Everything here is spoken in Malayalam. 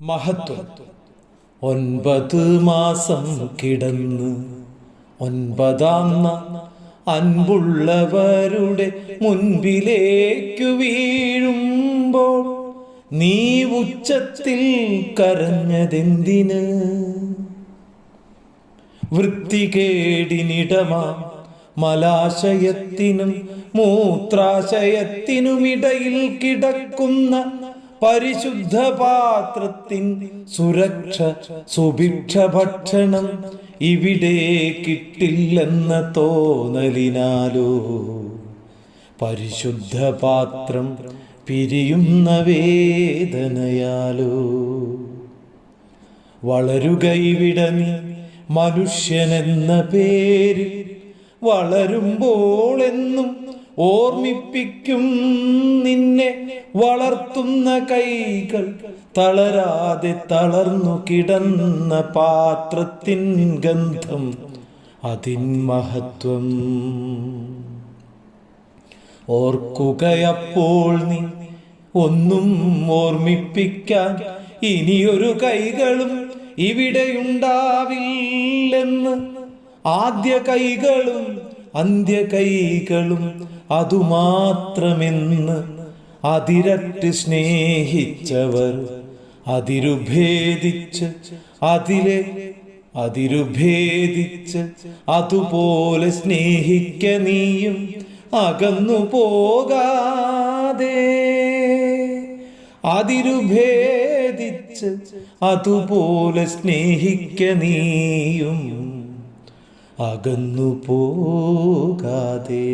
മഹത്വം. ഒൻപത് മാസം കിടന്ന്. ഒൻപതാം അൻപുള്ളവരുടെ മുൻപിലേക്കു വീഴുമ്പോൾ നീ ഉച്ചത്തിൽ കരഞ്ഞതെന്തിന്? വൃത്തികേടിനിടമാ മലാശയത്തിനും മൂത്രാശയത്തിനുമിടയിൽ കിടക്കുന്ന പരിശുദ്ധ പാത്രത്തിൻ സുരക്ഷ സുഭിക്ഷ ഭക്ഷണം ഇവിടെ കിട്ടില്ലെന്ന തോന്നലിനാലോ. പരിശുദ്ധ പാത്രം പിരിയുന്ന വേദനയാലോ. വളരുക ഇവിടെ നീ മനുഷ്യനെന്ന പേര് വളരുമ്പോൾ എന്നും ഓർമ്മിപ്പിക്കും നിന്നെ വളർത്തുന്ന കൈകൾ. തളരാതെ തളർന്നു കിടന്ന പാത്രത്തിൻ ഗന്ധം അതിൻ മഹത്വം. ഓർക്കുകയപ്പോൾ നീ ഒന്നും ഓർമ്മിപ്പിക്കാൻ ഇനിയൊരു കൈകളും ഇവിടെയുണ്ടാവില്ലെന്ന് ആദ്യ കൈകളും അന്ത്യ കൈകളും അതുമാത്രമെന്ന് അതിരറ്റ് സ്നേഹിച്ചവർ അതിരുഭേദിച്ച് അതിലെ അതിരുഭേദിച്ച് അതുപോലെ സ്നേഹിക്ക നീയും അകന്നു പോകാതെ. അതിരുഭേദിച്ച് അതുപോലെ സ്നേഹിക്ക നീയും അകന്നു പോകാതെ